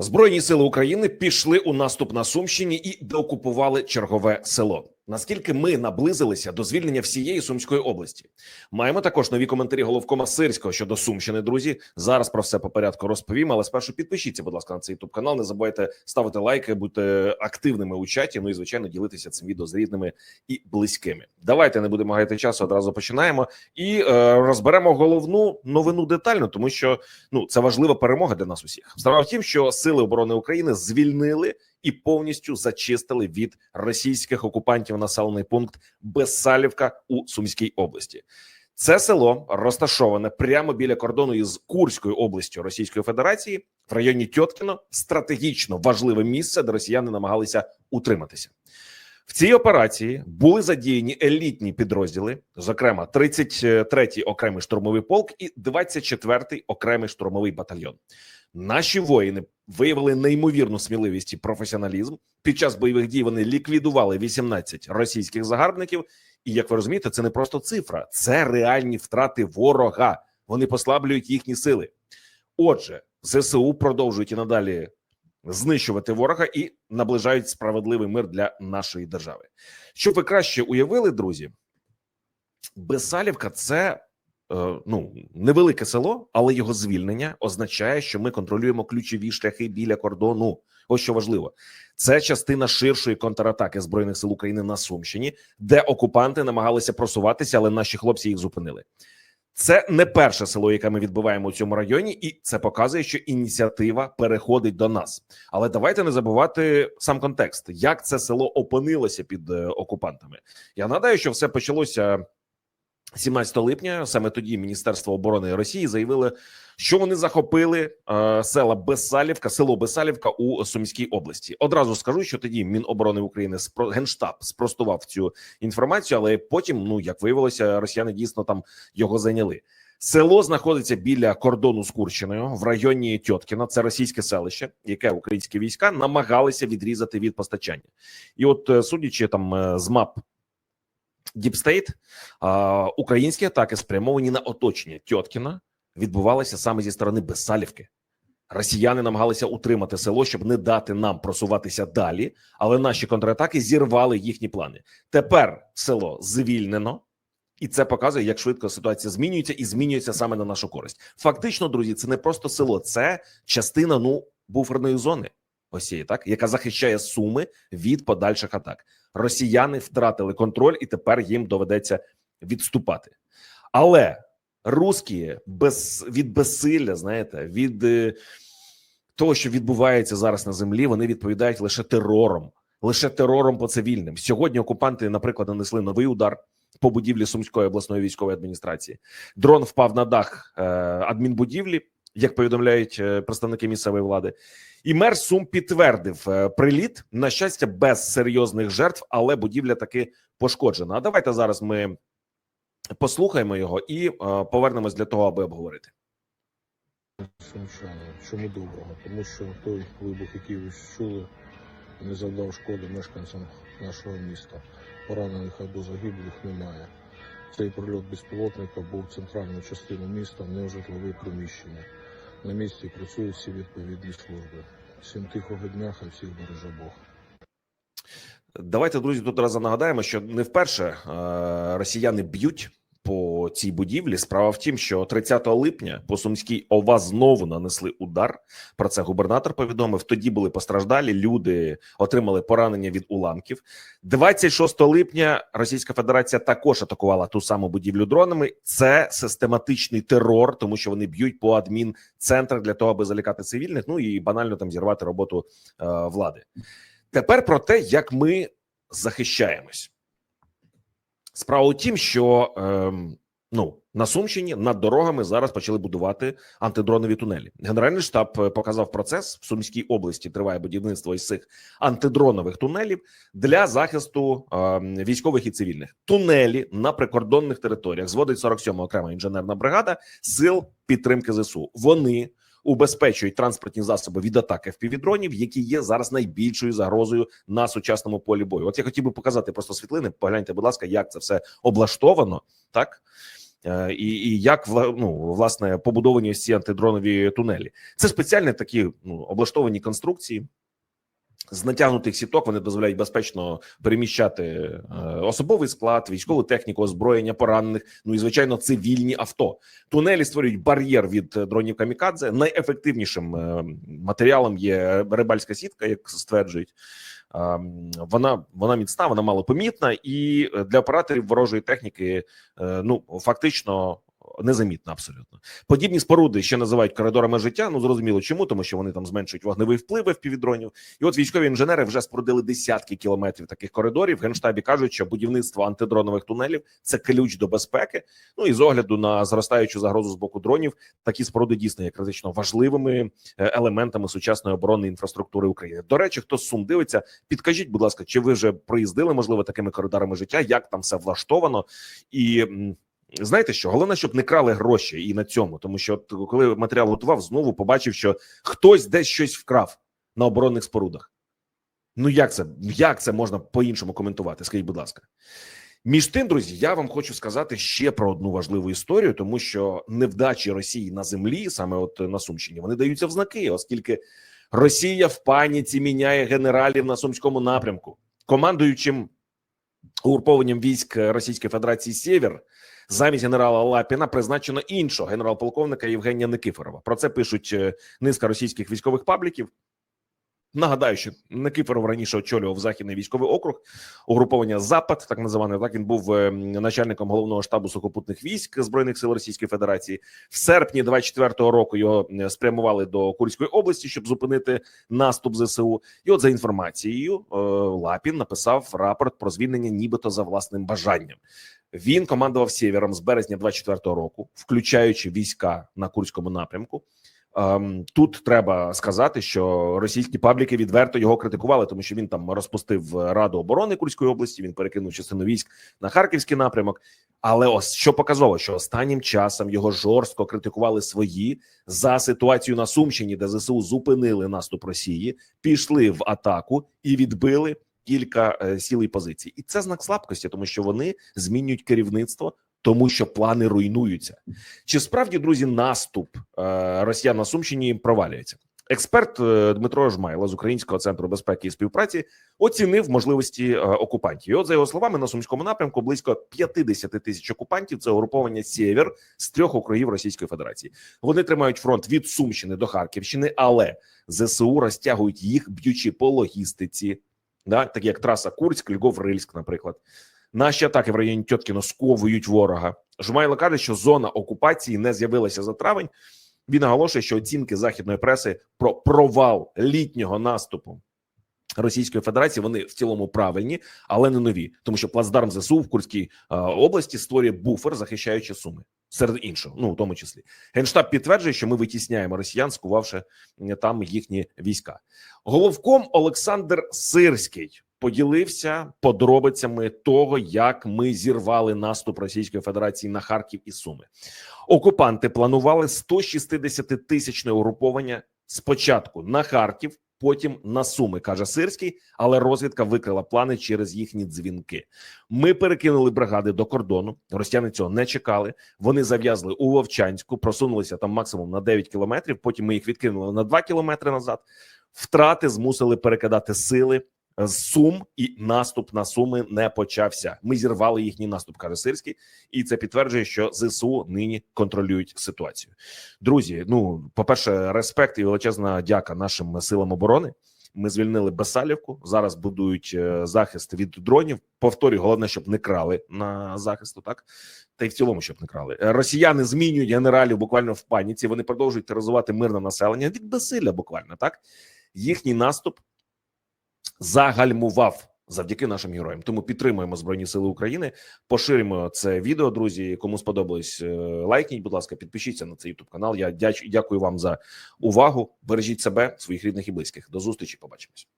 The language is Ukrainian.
Збройні сили України пішли у наступ на Сумщині і деокупували чергове село. Наскільки ми наблизилися до звільнення всієї Сумської області? Маємо також нові коментарі головкома Сирського щодо Сумщини. Друзі, зараз про все по порядку розповім. Але спершу підпишіться, будь ласка, на цей ютуб канал. Не забувайте ставити лайки, бути активними у чаті. Ну і звичайно, ділитися цим відео з рідними і близькими. Давайте не будемо гаяти часу. Одразу починаємо і е, розберемо головну новину детально, тому що ну це важлива перемога для нас усіх. Справа в тім, що сили оборони України звільнили і повністю зачистили від російських окупантів населений пункт Безсалівка у Сумській області. Це село розташоване прямо біля кордону із Курською областю Російської Федерації в районі Тьоткіно. Стратегічно важливе місце, де росіяни намагалися утриматися. В цій операції були задіяні елітні підрозділи, зокрема 33-й окремий штурмовий полк і 24-й окремий штурмовий батальйон. Наші воїни виявили неймовірну сміливість і професіоналізм. Під час бойових дій вони ліквідували 18 російських загарбників. І як ви розумієте, це не просто цифра, це реальні втрати ворога. Вони послаблюють їхні сили. Отже, ЗСУ продовжують і надалі знищувати ворога і наближають справедливий мир для нашої держави. Щоб ви краще уявили, друзі, Бесалівка це е, ну невелике село, але його звільнення означає, що ми контролюємо ключові шляхи біля кордону. Ось що важливо, це частина ширшої контратаки збройних сил України на Сумщині, де окупанти намагалися просуватися, але наші хлопці їх зупинили. Це не перше село, яке ми відбиваємо у цьому районі, і це показує, що ініціатива переходить до нас. Але давайте не забувати сам контекст, як це село опинилося під е, окупантами. Я нагадаю, що все почалося 17 липня. Саме тоді Міністерство оборони Росії заявили, що вони захопили е, села Бесалівка, село Бесалівка у Сумській області. Одразу скажу, що тоді Міноборони України спро- генштаб спростував цю інформацію, але потім, ну як виявилося, росіяни дійсно там його зайняли. Село знаходиться біля кордону з Курщиною в районі Тьоткіна. Це російське селище, яке українські війська намагалися відрізати від постачання. І от, е, судячи там е, з мап Діпстейт, українські атаки спрямовані на оточення Тьоткіна відбувалися саме зі сторони Бесалівки. Росіяни намагалися утримати село, щоб не дати нам просуватися далі, але наші контратаки зірвали їхні плани. Тепер село звільнено, і це показує, як швидко ситуація змінюється і змінюється саме на нашу користь. Фактично, друзі, це не просто село, це частина ну буферної зони. Цієї, так яка захищає суми від подальших атак. Росіяни втратили контроль, і тепер їм доведеться відступати. Але русські без від безсилля, знаєте, від е, того, що відбувається зараз на землі, вони відповідають лише терором, лише терором по цивільним. Сьогодні окупанти, наприклад, нанесли новий удар по будівлі Сумської обласної військової адміністрації. Дрон впав на дах е, адмінбудівлі, як повідомляють е, представники місцевої влади. І мер Сум підтвердив е, приліт. На щастя, без серйозних жертв, але будівля таки пошкоджена. А давайте зараз ми послухаємо його і е, повернемось для того, аби обговорити. Сумчани. Чому доброго? Тому що той вибух, який ви чули, не завдав шкоди мешканцям нашого міста. Поранених або загиблих немає. Цей прильот безпілотника був в центральну частину міста, не в житлове приміщення. На місці працюють всі відповідні служби. Всім тихого дня, хай всіх береже Бог. Давайте, друзі, тут разом нагадаємо, що не вперше е, росіяни б'ють цій будівлі. Справа в тім, що 30 липня по Сумській ОВА знову нанесли удар. Про це губернатор повідомив. Тоді були постраждалі. Люди отримали поранення від уламків. 26 липня Російська Федерація також атакувала ту саму будівлю дронами. Це систематичний терор, тому що вони б'ють по адмінцентрах для того, аби залякати цивільних. Ну і банально там зірвати роботу е, влади. Тепер про те, як ми захищаємось. Справа у тім, що ем, ну на Сумщині над дорогами зараз почали будувати антидронові тунелі. Генеральний штаб е, показав процес в Сумській області. Триває будівництво із цих антидронових тунелів для захисту ем, військових і цивільних. Тунелі на прикордонних територіях зводить 47 окрема інженерна бригада сил підтримки ЗСУ. Вони убезпечують транспортні засоби від атаки впівдронів, які є зараз найбільшою загрозою на сучасному полі бою. От я хотів би показати просто світлини. Погляньте, будь ласка, як це все облаштовано. Так е, і, і як ну, власне побудовані ці антидронові тунелі. Це спеціальні такі ну, облаштовані конструкції. З натягнутих сіток вони дозволяють безпечно переміщати е, особовий склад, військову техніку, озброєння поранених. Ну і звичайно, цивільні авто. Тунелі створюють бар'єр від е, дронів камікадзе. Найефективнішим е, матеріалом є рибальська сітка, як стверджують. Ем, Вона вона міцна, вона малопомітна, і е, для операторів ворожої техніки е, ну фактично незамітна абсолютно. Подібні споруди ще називають коридорами життя. Ну зрозуміло, чому тому, що вони там зменшують вогневий вплив впівдронів. І от військові інженери вже спорудили десятки кілометрів таких коридорів. В генштабі кажуть, що будівництво антидронових тунелів це ключ до безпеки. Ну і з огляду на зростаючу загрозу з боку дронів, такі споруди дійсно є критично важливими е, елементами сучасної оборонної інфраструктури України. До речі, хто з сум дивиться, підкажіть, будь ласка, чи ви вже проїздили можливо такими коридорами життя? Як там все влаштовано? І знаєте що? Головне, щоб не крали гроші і на цьому, тому що от, коли матеріал готував, знову побачив, що хтось десь щось вкрав на оборонних спорудах. Ну як це? Як це можна по-іншому коментувати? Скажіть, будь ласка. Між тим, друзі, я вам хочу сказати ще про одну важливу історію, тому що невдачі Росії на землі, саме от на Сумщині, вони даються в знаки, оскільки Росія в паніці міняє генералів на сумському напрямку, командуючим угрупованням військ Російської Федерації Сєвєр замість генерала Лапіна призначено іншого генерал-полковника Євгенія Никифорова. Про це пишуть е, низка російських військових пабліків. Нагадаю, що Никифоров раніше очолював західний військовий округ угруповання Запад, так називане. Так він був е, начальником головного штабу сухопутних військ збройних сил Російської Федерації. В серпні 24-го року його е, спрямували до Курської області, щоб зупинити наступ ЗСУ. І от за інформацією, е, Лапін написав рапорт про звільнення, нібито за власним бажанням. Він командував сєвєром з березня 24-го року, включаючи війська на Курському напрямку. Ем, Тут треба сказати, що російські пабліки відверто його критикували, тому що він там розпустив Раду оборони Курської області. Він перекинув частину військ на харківський напрямок. Але ось що показово, що останнім часом його жорстко критикували свої за ситуацію на Сумщині, де ЗСУ зупинили наступ Росії, пішли в атаку і відбили кілька е, сіл і позицій. І це знак слабкості, тому що вони змінюють керівництво, тому що плани руйнуються. Чи справді друзі наступ е, росіян на Сумщині провалюється? Експерт е, Дмитро Жмайло з Українського центру безпеки і співпраці оцінив можливості е, окупантів. І от за його словами, на сумському напрямку близько 50 тисяч окупантів. Це угруповання Сєвєр з трьох округів Російської Федерації. Вони тримають фронт від Сумщини до Харківщини, але ЗСУ розтягують їх, б'ючи по логістиці, да, такі як траса Курськ, Львов, Рильськ, наприклад. Наші атаки в районі Тьоткіно сковують ворога. Жмайло каже, що зона окупації не з'явилася за травень. Він наголошує, що оцінки західної преси про провал літнього наступу Російської Федерації вони в цілому правильні, але не нові, тому що плацдарм ЗСУ в Курській області створює буфер, захищаючи суми. Серед іншого, ну в тому числі, генштаб підтверджує, що ми витісняємо росіян, скувавши там їхні війська. Головком Олександр Сирський поділився подробицями того, як ми зірвали наступ Російської Федерації на Харків і Суми. Окупанти планували 160 тисячне угруповання спочатку на Харків, потім на Суми, каже Сирський, але розвідка викрила плани через їхні дзвінки. Ми перекинули бригади до кордону. Росіяни цього не чекали. Вони зав'язли у Вовчанську, просунулися там максимум на 9 кілометрів. Потім ми їх відкинули на 2 кілометри назад. Втрати змусили перекидати сили з Сум, і наступ на Суми не почався. Ми зірвали їхній наступ, каже Сирський, і це підтверджує, що ЗСУ нині контролюють ситуацію. Друзі, ну по перше, респект і величезна дяка нашим силам оборони. Ми звільнили Бесалівку. Зараз будують е, захист від дронів. Повторюю, головне, щоб не крали на захисту. Так та й в цілому, щоб не крали. Е, Росіяни змінюють генералів буквально в паніці. Вони продовжують тероризувати мирне населення від безсилля. Буквально так їхній наступ загальмував завдяки нашим героям. Тому підтримуємо збройні сили України. Поширюємо це відео. Друзі, кому сподобалось, е, лайкніть, будь ласка, підпишіться на цей youtube канал. Я дякую вам за увагу. Бережіть себе, своїх рідних і близьких. До зустрічі. Побачимось.